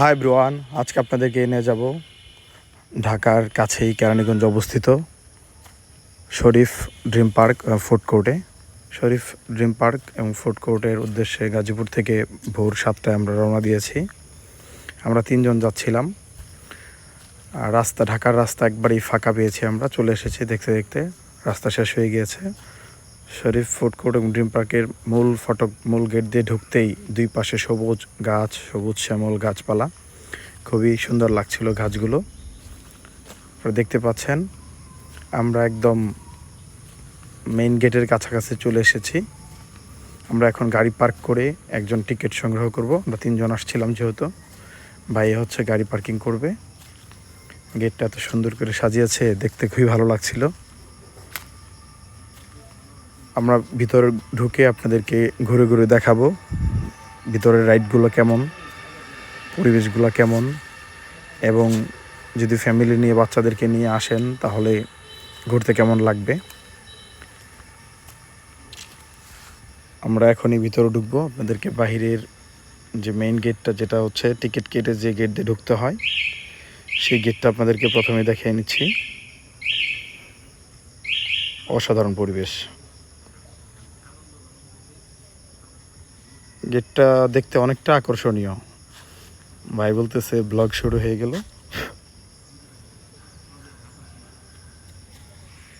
High ব্রোয়ান, আজকে আপনাদেরকে নিয়ে যাব ঢাকার কাছেই কেরানীগঞ্জ অবস্থিত শরীফ ড্রিম পার্ক ফুড কোর্টে। শরীফ ড্রিম পার্ক এবং ফুড কোর্টের উদ্দেশ্যে গাজীপুর থেকে ভোর সাতটায় আমরা রওনা দিয়েছি। আমরা তিনজন যাচ্ছিলাম। রাস্তা, ঢাকার রাস্তা একবারেই ফাঁকা পেয়েছি আমরা। চলে এসেছি দেখতে দেখতে। রাস্তা শেষ হয়ে গিয়েছে। শরীফ ফুড কোর্ট এবং ড্রিম পার্কের মূল ফটক, মূল গেট দিয়ে ঢুকতেই দুই পাশে সবুজ গাছ, সবুজ শ্যামল গাছপালা। খুবই সুন্দর লাগছিল গাছগুলো। আপনারা দেখতে পাচ্ছেন, আমরা একদম মেইন গেটের কাছাকাছি চলে এসেছি। আমরা এখন গাড়ি পার্ক করে একজন টিকিট সংগ্রহ করব। আমরা তিনজন আসছিলাম যেহেতু। ভাই হচ্ছে গাড়ি পার্কিং করবে। গেটটা এত সুন্দর করে সাজিয়েছে, দেখতে খুবই ভালো লাগছিল। আমরা ভিতরে ঢুকে আপনাদেরকে ঘুরে ঘুরে দেখাবো। ভিতরের রাইডগুলো কেমন, পরিবেশগুলো কেমন, এবং যদি ফ্যামিলি নিয়ে, বাচ্চাদেরকে নিয়ে আসেন, তাহলে ঘুরতে কেমন লাগবে? আমরা এখনই ভিতরে ঢুকবো। আপনাদেরকে বাহিরের যে মেইন গেটটা যেটা হচ্ছে টিকিট কেটে যে গেট দিয়ে ঢুকতে হয়, সেই গেটটা আপনাদেরকে প্রথমে দেখিয়ে নিচ্ছি। অসাধারণ পরিবেশ। গেটটা দেখতে অনেকটা আকর্ষণীয়। ভাই বলতেছে, ব্লগ শুরু হয়ে গেল।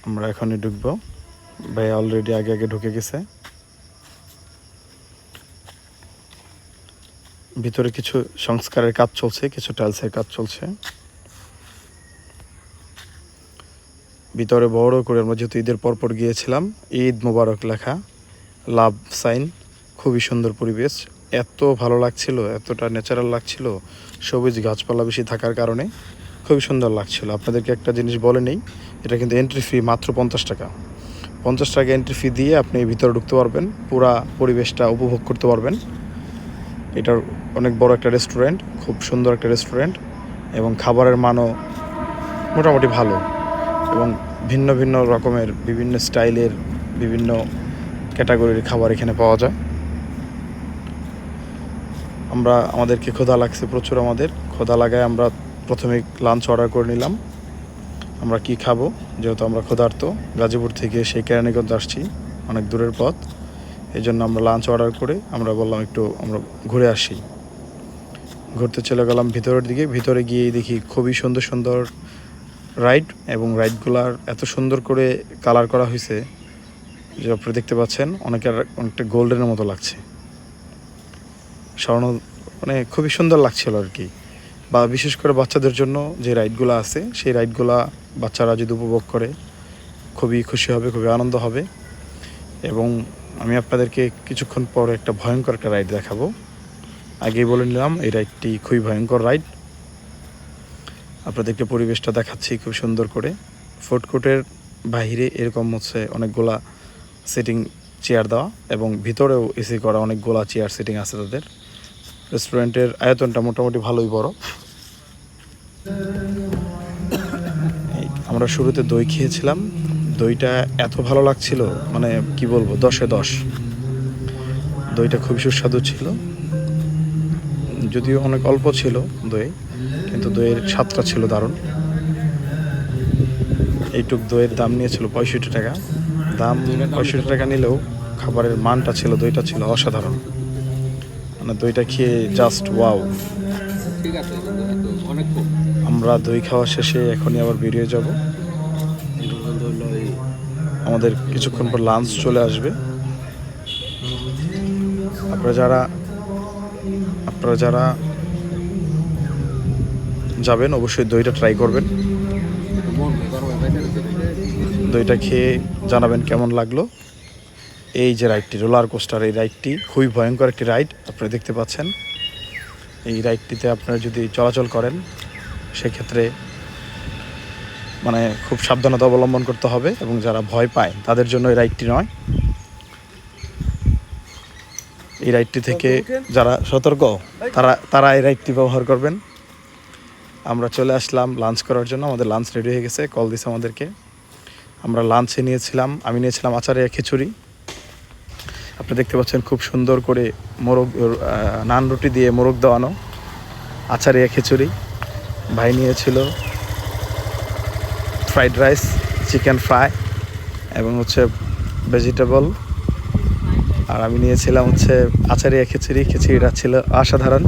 আমরা এখনই ঢুকবো। ভাই অলরেডি আগে আগে ঢুকে গেছে। ভিতরে কিছু সংস্কারের কাজ চলছে, কিছু টাইলসের কাজ চলছে। ভিতরে বড় করে আমরা যেহেতু ঈদের পরপর গিয়েছিলাম, ঈদ মোবারক লেখা লাভ সাইন খুবই সুন্দর পরিবেশ। এত ভালো লাগছিল, এতটা ন্যাচারাল লাগছিল, সবুজ গাছপালা বেশি থাকার কারণে। খুবই সুন্দর লাগছিল। আপনাদেরকে একটা জিনিস বলে নেই, এটা কিন্তু এন্ট্রি ফি মাত্র পঞ্চাশ টাকা। পঞ্চাশ টাকা এন্ট্রি ফি দিয়ে আপনি ভিতরে ঢুকতে পারবেন, পুরা পরিবেশটা উপভোগ করতে পারবেন। এটার অনেক বড় একটা রেস্টুরেন্ট খুব সুন্দর একটা রেস্টুরেন্ট এবং খাবারের মানও মোটামুটি ভালো এবং ভিন্ন ভিন্ন রকমের বিভিন্ন স্টাইলের বিভিন্ন ক্যাটাগরির খাবার এখানে পাওয়া যায়। আমরা আমাদেরকে ক্ষুধা লাগছে প্রচুর আমাদের। ক্ষুধা লাগায় আমরা প্রথমে লাঞ্চ অর্ডার করে নিলাম। আমরা কি খাব? যেহেতু আমরা ক্ষুধার্ত, গাজীপুর থেকে সেই কেরানীগঞ্জ আসছি, অনেক দূরের পথ। এই জন্য আমরা লাঞ্চ অর্ডার করে আমরা বললাম একটু আমরা ঘুরে আসি। ঘুরতে চলে গেলাম ভিতরের দিকে। ভিতরে গিয়ে দেখি খুবই সুন্দর সুন্দর রাইড এবং রাইডগুলার এত সুন্দর করে কালার করা হয়েছে। যে আপনি দেখতে পাচ্ছেন, অনেকের অনেকটা গোল্ডেনের মতো লাগছে। স্বর্ণ মানে খুবই সুন্দর লাগছিল আর কি। বা বিশেষ করে বাচ্চাদের জন্য যে রাইডগুলো আছে, সেই রাইডগুলা বাচ্চারা যদি উপভোগ করে, খুবই খুশি হবে, খুবই আনন্দ হবে। এবং আমি আপনাদেরকে কিছুক্ষণ পর একটা ভয়ঙ্কর একটা রাইড দেখাবো। আগেই বলে নিলাম, এই রাইডটি খুবই ভয়ঙ্কর রাইড। আপনাদেরকে পরিবেশটা দেখাচ্ছি খুব সুন্দর করে। ফুড কোর্টের বাহিরে এরকম হচ্ছে অনেকগুলা সিটিং চেয়ার দেওয়া এবং ভিতরেও এসি করা অনেকগুলা চেয়ার সিটিং আছে তাদের। রেস্টুরেন্টের আয়তনটা মোটামুটি ভালোই বড়। আমরা শুরুতে দই খেয়েছিলাম। দইটা এত ভালো লাগছিল মানে কি বলব, দশে দশ। দইটা খুব সুস্বাদু ছিল। যদিও অনেক অল্প ছিল দই, কিন্তু দইয়ের স্বাদটা ছিল দারুণ। এইটুক দইয়ের দাম নিয়েছিল পঁয়ষট্টি টাকা। দাম পঁয়ষট্টি টাকা নিলেও খাবারের মানটা ছিল, দইটা ছিল অসাধারণ। মানে দইটা খেয়ে জাস্ট ওয়াও আমরা দই খাওয়া শেষে এখনই আবার বেরিয়ে যাব। আমাদের কিছুক্ষণ পর লাঞ্চ চলে আসবে। আপনারা যারা আপনারা যারা যাবেন, অবশ্যই দইটা ট্রাই করবেন। দইটা খেয়ে জানাবেন কেমন লাগল। এই যে রাইডটি, রোলার কোস্টার, এই রাইডটি খুবই ভয়ঙ্কর একটি রাইড, আপনারা দেখতে পাচ্ছেন। এই রাইডটিতে আপনারা যদি চলাচল করেন, সেক্ষেত্রে মানে খুব সাবধানতা অবলম্বন করতে হবে এবং যারা ভয় পায়, তাদের জন্য এই রাইডটি নয়। এই রাইডটি থেকে যারা সতর্ক, তারা তারা এই রাইডটি ব্যবহার করবেন। আমরা চলে আসলাম লাঞ্চ করার জন্য, আমাদের লাঞ্চ রেডি হয়ে গেছে, কল দিছে আমাদেরকে। আমরা লাঞ্চে নিয়েছিলাম, আমি নিয়েছিলাম আচারে খিচুড়ি। আপনি দেখতে পাচ্ছেন খুব সুন্দর করে মোরগ নান রুটি দিয়ে মোরগ দেওয়ানো আচারিয়া খিচুড়ি। ভাই নিয়েছিল ফ্রাইড রাইস, চিকেন ফ্রাই এবং হচ্ছে ভেজিটেবল। আর আমি নিয়েছিলাম হচ্ছে আচারিয়া খিচুড়ি, খিচুড়িটা ছিল অসাধারণ।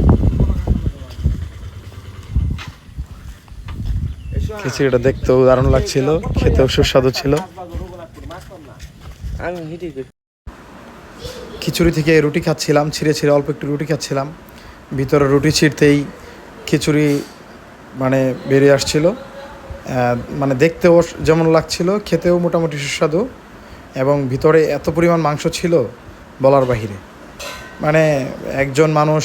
খিচুড়িটা দেখতেও দারুণ লাগছিল, খেতেও সুস্বাদু ছিল। খিচুড়ি থেকে রুটি খাচ্ছিলাম, ছিঁড়ে ছিঁড়ে অল্প একটু রুটি খাচ্ছিলাম। ভিতরে রুটি ছিঁড়তেই খিচুড়ি মানে বেরিয়ে আসছিল। মানে দেখতেও যেমন লাগছিল, খেতেও মোটামুটি সুস্বাদু এবং ভিতরে এত পরিমাণ মাংস ছিল বলার বাহিরে। মানে একজন মানুষ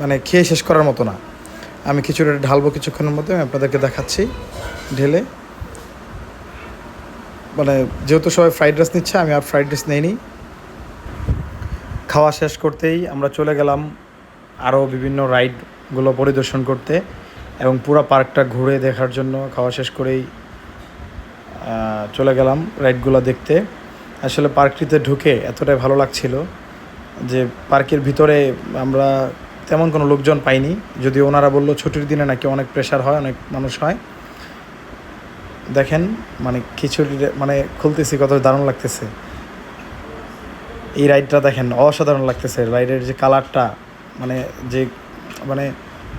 মানে খেয়ে শেষ করার মতো না। আমি খিচুড়িটা ঢালবো কিছুক্ষণের মধ্যে, আমি আপনাদেরকে দেখাচ্ছি ঢেলে। মানে যেহেতু সবাই ফ্রাইড রাইস নিচ্ছে, আমি আর ফ্রাইড রাইস নেইনি। খাওয়া শেষ করতেই আমরা চলে গেলাম আরও বিভিন্ন রাইডগুলো পরিদর্শন করতে এবং পুরো পার্কটা ঘুরে দেখার জন্য খাওয়া শেষ করেই চলে গেলাম রাইডগুলো দেখতে। আসলে পার্কটিতে ঢুকে এতটাই ভালো লাগছিল যে পার্কের ভিতরে আমরা তেমন কোনো লোকজন পাইনি যদি ওনারা বলল ছুটির দিনে নাকি অনেক প্রেশার হয়, অনেক মানুষ হয়। দেখেন মানে খিচুড়ি মানে খুলতেছি, কত দারুণ লাগতেছে। এই রাইডটা দেখেন, অসাধারণ লাগতেছে। রাইডের যে কালারটা মানে যে মানে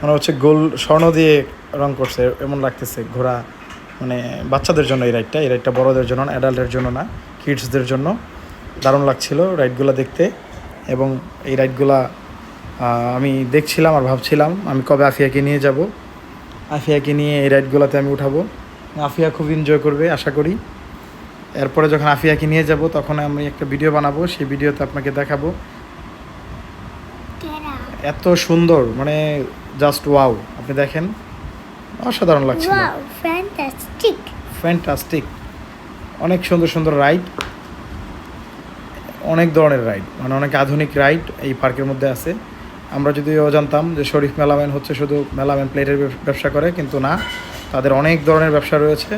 মনে হচ্ছে গোল স্বর্ণ দিয়ে রং করছে, এমন লাগতেছে ঘোড়া মানে বাচ্চাদের জন্য এই রাইডটা এই রাইডটা বড়দের জন্য না অ্যাডাল্টের জন্য না কিডসদের জন্য। দারুণ লাগছিল রাইডগুলো দেখতে এবং এই রাইডগুলা আমি দেখছিলাম আর ভাবছিলাম, আমি কবে আফিয়াকে নিয়ে যাব। আফিয়াকে নিয়ে এই রাইডগুলোতে আমি উঠাবো। আফিয়া খুব এনজয় করবে, আশা করি। এরপরে যখন আফিয়াকে নিয়ে যাব তখন আমি একটা ভিডিও বানাবো সেই ভিডিওতে আপনাকে দেখাবো। এত সুন্দর মানে জাস্ট ওয়াও আপনি দেখেন। অসাধারণ লাগছে fantastic. ফ্যান্টাস্টিক অনেক সুন্দর সুন্দর রাইড অনেক ধরনের রাইড মানে অনেক আধুনিক রাইড এই পার্কের মধ্যে আছে। আমরা যদিও জানতাম যে শরীফ মেলামেন হচ্ছে শুধু মেলামেন প্লেটের ব্যবসা করে কিন্তু না তাদের অনেক ধরনের ব্যবসা রয়েছে।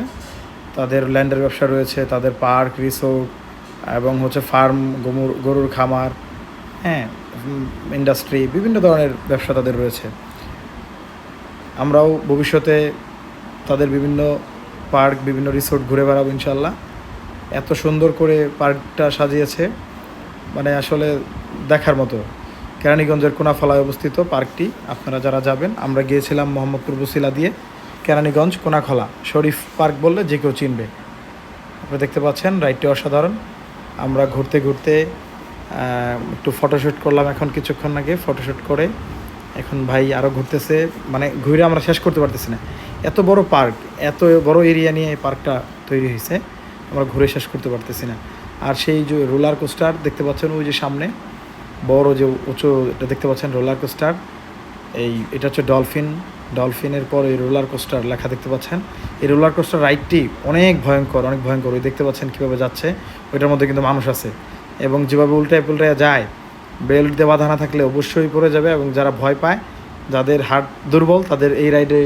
তাদের ল্যান্ডের ব্যবসা রয়েছে, তাদের পার্ক, রিসোর্ট এবং হচ্ছে ফার্ম গরুর গরুর খামার হ্যাঁ ইন্ডাস্ট্রি বিভিন্ন ধরনের ব্যবসা তাদের রয়েছে। আমরাও ভবিষ্যতে তাদের বিভিন্ন পার্ক, বিভিন্ন রিসোর্ট ঘুরে বেড়াবো ইনশাল্লাহ এত সুন্দর করে পার্কটা সাজিয়েছে মানে আসলে দেখার মতো। কেরানীগঞ্জের কোনাফলায় অবস্থিত পার্কটি, আপনারা যারা যাবেন, আমরা গিয়েছিলাম মোহাম্মদপুর বসিলা দিয়ে। কেরানীগঞ্জ, কোনাখলা, শরীফ পার্ক বললে যে কেউ চিনবে। আপনারা দেখতে পাচ্ছেন, রাইডটি অসাধারণ। আমরা ঘুরতে ঘুরতে একটু ফটোশ্যুট করলাম এখন কিছুক্ষণ আগে ফটোশ্যুট করে এখন ভাই আরও ঘুরতেছে। মানে ঘুরে আমরা শেষ করতে পারতেছি না। এত বড় পার্ক, এত বড় এরিয়া নিয়ে এই পার্কটা তৈরি হয়েছে, আমরা ঘুরে শেষ করতে পারতেছি না। আর সেই যে রোলার কোস্টার দেখতে পাচ্ছেন, ওই যে সামনে, বড় যে উঁচু, এটা দেখতে পাচ্ছেন রোলার কোস্টার। এই, এটা হচ্ছে ডলফিন ডলফিনের পর এই রোলার কোস্টার লেখা দেখতে পাচ্ছেন। এই রোলার কোস্টার রাইডটি অনেক ভয়ঙ্কর অনেক ভয়ঙ্কর। ওই দেখতে পাচ্ছেন কীভাবে যাচ্ছে, ওইটার মধ্যে কিন্তু মানুষ আছে। এবং যেভাবে উল্টায় পুল্টায় যায়, বেল্ট দিয়ে বাঁধা না থাকলে অবশ্যই পড়ে যাবে এবং যারা ভয় পায়, যাদের হার্ট দুর্বল, তাদের এই রাইডে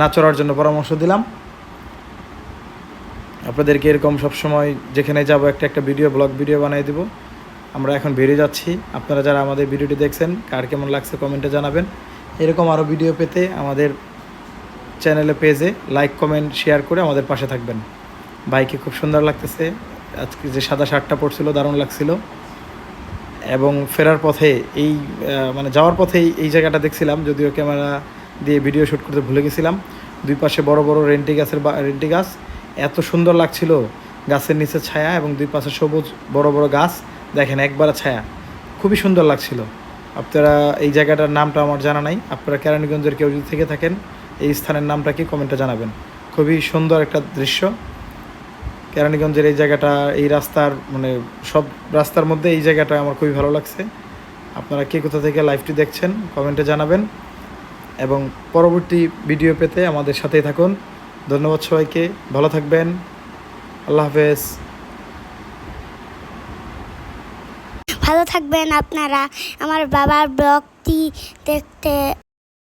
না চড়ার জন্য পরামর্শ দিলাম। আপনাদেরকে এরকম সবসময় যেখানে যাব, একটা একটা ভিডিও, ব্লগ ভিডিও বানিয়ে দেবো। আমরা এখন বেরিয়ে যাচ্ছি। আপনারা যারা আমাদের ভিডিওটি দেখছেন, কার কেমন লাগছে কমেন্টে জানাবেন। এরকম আরও ভিডিও পেতে আমাদের চ্যানেলে পেজে লাইক কমেন্ট শেয়ার করে আমাদের পাশে থাকবেন। বাইকে খুব সুন্দর লাগতেছে। আজকে যে সাদা শার্টটা পরছিল, দারুণ লাগছিল। এবং ফেরার পথে এই মানে যাওয়ার পথে এই জায়গাটা দেখছিলাম, যদিও ক্যামেরা দিয়ে ভিডিও শ্যুট করতে ভুলে গেছিলাম। দুই পাশে বড় বড় রেন্টি গাছের রেন্টি গাছ। এত সুন্দর লাগছিল গাছের নিচে ছায়া এবং দুই পাশে সবুজ বড় বড় গাছ। দেখেন, একবার ছায়া। খুবই সুন্দর লাগছিল। আপনারা এই জায়গাটার নামটা আমার জানা নাই। আপনারা কেরানীগঞ্জের কেউ যদি থেকে থাকেন, এই স্থানের নামটা কি কমেন্টে জানাবেন। খুবই সুন্দর একটা দৃশ্য। কেরানীগঞ্জের এই জায়গাটা, এই রাস্তার মানে সব রাস্তার মধ্যে এই জায়গাটা আমার খুবই ভালো লাগছে। আপনারা কে কোথা থেকে লাইভটি দেখছেন, কমেন্টে জানাবেন। এবং পরবর্তী ভিডিও পেতে আমাদের সাথেই থাকুন। ধন্যবাদ সবাইকে। ভালো থাকবেন। আল্লাহ হাফেজ। ভালো থাকবেন আপনারা। আমার বাবার ব্লগটি দেখতে